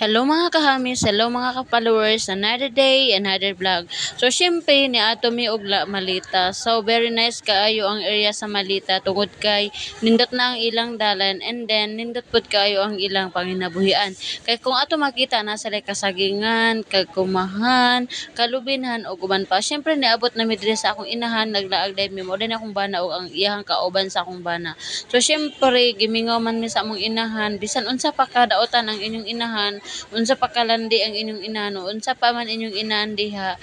Hello mga kahamis, hello mga ka-followers, another day, another vlog. So syempre ni ato mi og la- Malita. So very nice kaayo ang area sa Malita tungod kay nindot na ang ilang dalan and then nindot pud kaayo ang ilang panginabuhian. Kay kung ato makita na sila kasagingan, kagkumahan, kalubinhan o guban pa. Syempre niabot na mi sa akong inahan naglaag dahil mi mo din akong bana o ang iyang kauban sa akong bana. So syempre gimingaw man mi sa among inahan bisan unsa pa kadaotan ang inyong inahan unsa pa kalandi ang inyong inahan o unsa pa man inyong inahan diha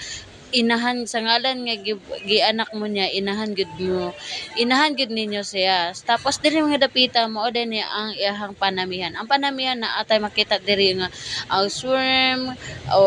inahan sa ngalan nga gi- gianak mo niya inahan gud mo inahan gud ninyo siya. Tapos diri mga dapita mo din niya ang iyahang panamihan. Ang panamihan na atay makita diri nga ang shrimp o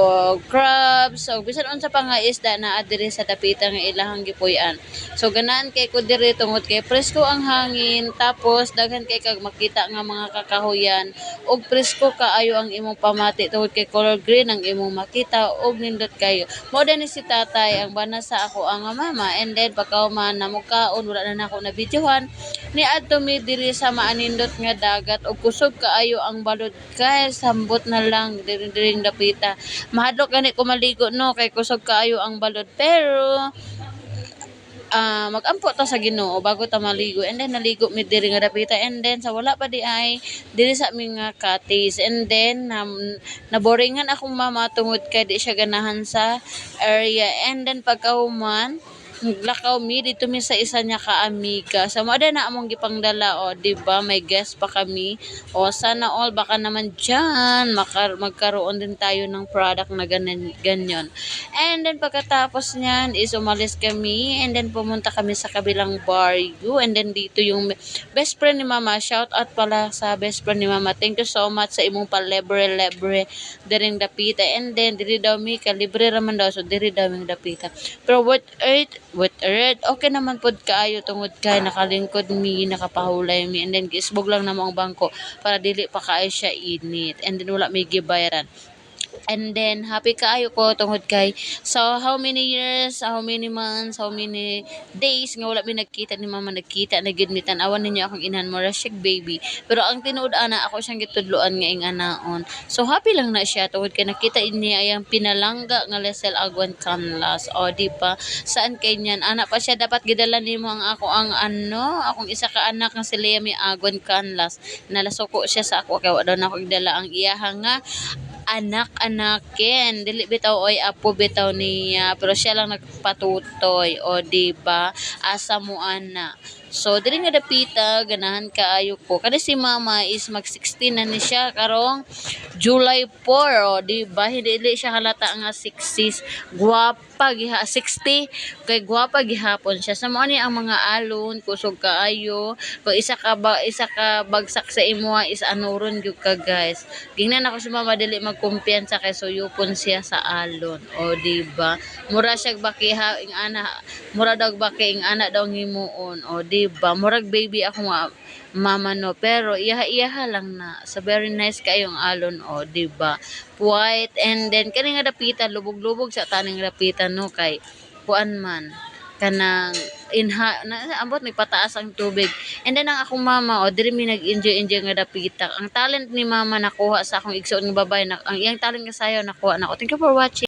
crabs o bisan unsa pa nga isda na diri sa dapita nga ilahang gipuy-an. So ganaan kay ko diri tungod kay presko ang hangin tapos daghan kay kag makita nga mga kakahuyan og presko kaayo ang imong pamati tungod kay color green ang imong makita og nindot kayo. Mo ni si tatay ang bana sa ako ang mama and then pagkauman na mukaon wala na nako na videohan ni adto mi diri sa maanindot nga dagat og kusog kaayo ang balod kay sambot na lang diri diri dapita mahadlok gani ko maligo no kay kusog kaayo ang balod pero ah magampo ta sa Ginoo bago ta maligo. And then naligo mi diri nga dapita. And then sa wala pa di ay diri sa aming nga cottage and then um, naboringan akong mama tungod kay di siya ganahan sa area. And then pagkahuman naglakaw mi dito mi sa isa niya ka amiga. Sa so, mo na among gipangdala o di ba may guest pa kami. O sana all baka naman diyan makar magkaroon din tayo ng product na ganyan, ganyan. And then pagkatapos niyan is umalis kami and then pumunta kami sa kabilang barrio and then dito yung best friend ni mama. Shout out pala sa best friend ni mama. Thank you so much sa imong palebre lebre daring dapita. And then diri daw mi kalibre raman daw. So diri daw mi dapita. Pero what 8 with red. Okay naman pod kaayo tungod kay nakalingkod mi nakapahulay mi and then gisbog lang namo ang bangko para dili pa kaayo siya init and then wala may gibayaran. And then, happy kaayo ko tungod kay so how many years, how many months, how many days nga wala mi nagkita ni mama nagkita na gid mi tan-awan ninyo akong inhan mo shik baby. Pero ang tinuod ana ako siyang gitudloan nga ing anaon. So happy lang na siya tungod kay nakita niya ayang pinalangga nga Lesel Agwan Canlas. O di ba? Saan kay niyan? Ana pa siya dapat gidala nimo ang ako ang ano, akong isa ka anak nga si Lea mi Agwan Canlas. Nalasuko siya sa ako kay wa daw na ako gidala ang iyaha nga anak-anakin. Dili bitaw oy apo bitaw niya, pero siya lang nagpatutoy o di ba? Asa mo ana. So dili nga dapita ganahan kaayo ko. Kada si mama is mag 16 na ni siya karong July 4 o di ba? Hindi dili siya halata nga 60s. Guwapa giha 60 kay guwapa gihapon siya. Sa mao ni ang mga alon kusog kaayo. Kung isa ka ba isa ka bagsak sa imuha is anuron gyud ka guys. Gingnan ako si mama dili magkumpiyansa kay suyupon siya sa alon. O di ba? Mura siya bakiha ing ana mura daw baki ing ana daw himuon. O di ba? Murag baby ako nga mama no. Pero iyaha-iyaha lang na. Sa very nice kayong alon o di ba white and then kani nga dapita lubog-lubog sa taning dapita no? Kay kuan man kanang inha na ambot may pataas ang tubig. And then ang akong mama o diri mi nag-enjoy enjoy nga dapita ang talent ni mama nakuha sa akong igsoon nga babay na, ang iyang talent nga sayo nakuha na ako. Thank you for watching